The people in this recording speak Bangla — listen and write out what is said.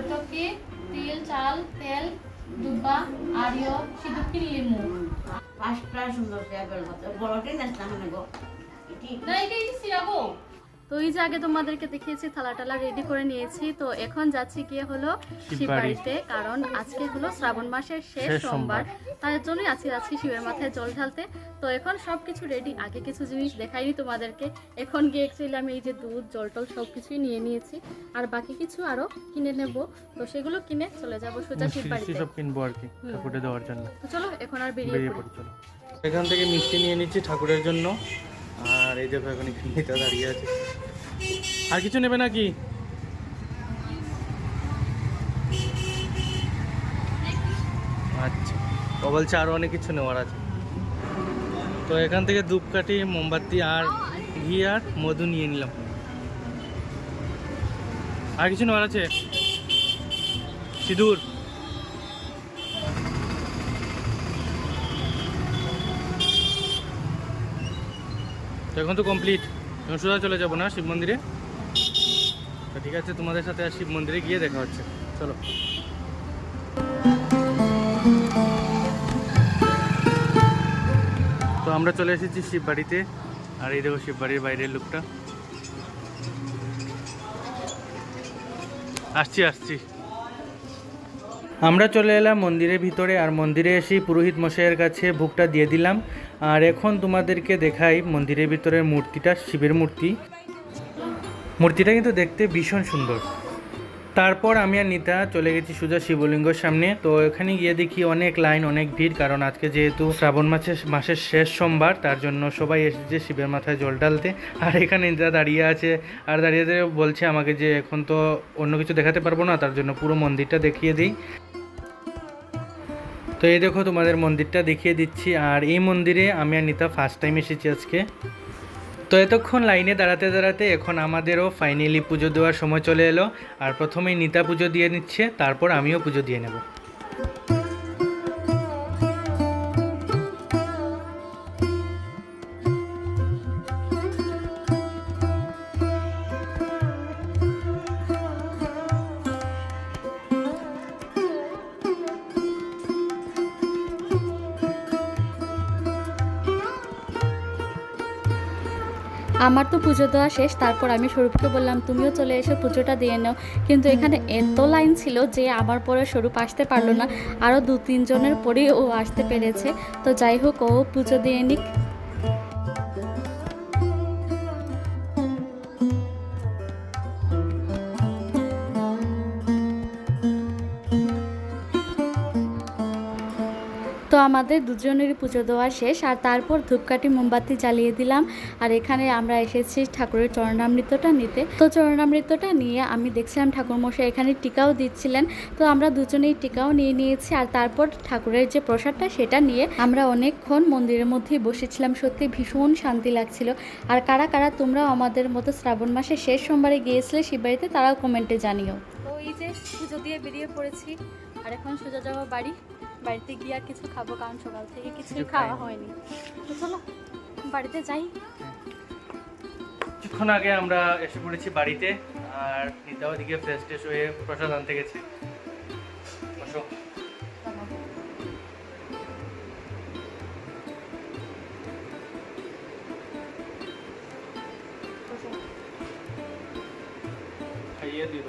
ওইটাকে তিল চাল তেল দুব্বা আরিও সিদুকি লিমু পাঁচ প্রায় সুন্দর করে বেলপাতা বড়টি নেসনা হানে গো। না এটা এটা সিরাবো। তো এই যে আগে তোমাদেরকে দেখিয়েছি থালা টালা রেডি করে নিয়েছি। তো এখন যাচ্ছি গিয়ে হলো শিববাড়িতে কারণ আজকে হলো শ্রাবণ মাসের শেষ সোমবার। তার জন্যই আজকে যাচ্ছি শিবের মাথায় জল ঢালতে। তো এখন সব কিছু রেডি আগে কিছু জিনিস দেখাইনি তোমাদেরকে। এখন গিয়ে অ্যাকচুয়ালি আমি এই যে দুধ জল টল সব কিছুই নিয়ে নিয়েছি। আর বাকি কিছু আরও কিনে নেব। তো সেগুলো কিনে চলে যাব সোজা শিববাড়িতে সব কিনবো আর কি ঠাকুরে দেওয়ার জন্য। তো চলো এখন আর বেরিয়ে পড়ি। চলো। এখান থেকে মিষ্টি নিয়ে নিচ্ছি ঠাকুরের জন্য। আর এই দেখো এখন এখানে দাঁড়িয়ে আছে। আর কিছু নেবে নাকি? আচ্ছা ও বলছে আরও অনেক কিছু নেওয়ার আছে। তো এখান থেকে ধূপকাঠি, মোমবাতি আর ঘি আর মধু নিয়ে নিলাম। আর কিছু নেওয়ার আছে? সিঁদুর। তো এখন তো কমপ্লিট এখন সোজা চলে যাব না শিব মন্দিরে? ঠিক আছে, তোমাদের সাথে আর শিব মন্দিরে গিয়ে দেখা হচ্ছে। চলো। তো আমরা চলে এসেছি শিব বাড়িতে। আর এই দেখো শিব বাড়ির বাইরের লুকটা। আসছি আসছি। আমরা চলে এলাম মন্দিরের ভিতরে, আর মন্দিরে এসে পুরোহিত মশাইয়ের কাছে ভোগটা দিয়ে দিলাম। আর এখন তোমাদেরকে দেখাই মন্দিরের ভিতরের মূর্তিটা, শিবের মূর্তি। মূর্তিটা কিন্তু দেখতে ভীষণ সুন্দর। তারপর আমি আর নিতা চলে গেছি সোজা শিবলিঙ্গর সামনে। তো এখানে গিয়ে দেখি অনেক লাইন, অনেক ভিড়, কারণ আজকে যেহেতু শ্রাবণ মাসের মাসের শেষ সোমবার, তার জন্য সবাই এসেছে শিবের মাথায় জল ঢালতে। আর এখানে নিতা দাঁড়িয়ে আছে, আর দাঁড়িয়ে বলছে আমাকে যে এখন তো অন্য কিছু দেখাতে পারব না, তার জন্য পুরো মন্দিরটা দেখিয়ে দিই। তো এই দেখো তোমাদের মন্দিরটা দেখিয়ে দিচ্ছি। আর এই মন্দিরে আমি আর নিতা ফার্স্ট টাইম এসেছি আজকে। তো এতক্ষণ লাইনে দাঁড়াতে দাঁড়াতে এখন আমাদেরও ফাইনালি পুজো দেওয়ার সময় চলে এলো। আর প্রথমেই নিতা পুজো দিয়ে নিচ্ছে, তারপর আমিও পুজো দিয়ে নেব। আমার তো পুজো দেওয়া শেষ, তারপর আমি স্বরূপকে বললাম, তুমিও চলে এসো, পুজোটা দিয়ে নাও। কিন্তু এখানে এত লাইন ছিল যে আমার পরে স্বরূপ আসতে পারল না। আরও দু তিনজনের পরেই ও আসতে পেরেছে। তো যাই হোক, ও পুজো দিয়ে নিক। আমাদের দুজনেরই পুজো দেওয়া শেষ, আর তারপর ধূপকাঠি, মোমবাতি জ্বালিয়ে দিলাম। আর এখানে আমরা এসেছি ঠাকুরের চরণামৃতটা নিতে। তো চরণামৃতটা নিয়ে আমি দেখছিলাম ঠাকুরমশাই এখানে টিকাও দিচ্ছিলেন। তো আমরা দুজনেই টিকাও নিয়ে নিয়েছি, আর তারপর ঠাকুরের যে প্রসাদটা সেটা নিয়ে আমরা অনেকক্ষণ মন্দিরের মধ্যেই বসেছিলাম। সত্যি ভীষণ শান্তি লাগছিল। আর কারা কারা তোমরাও আমাদের মতো শ্রাবণ মাসে শেষ সোমবারে গিয়েছিলে শিববাড়িতে তারাও কমেন্টে জানিও। তো এই যে পুজো দিয়ে বেরিয়ে পড়েছি, আর এখন সোজা যাওয়া বাড়ি। বাড়িতে গিয়ে আর কিছু খাব কারণ সকাল থেকে কিছু খাওয়া হয়নি। তো চলো বাড়িতে যাই। কিছুক্ষণ আগে আমরা এসে পড়েছি বাড়িতে আর নিতাও দিকে ফ্রেশ ট্রেশ হয়ে প্রসাদ আনতে গেছে। বসো। খাইয়ে দিও।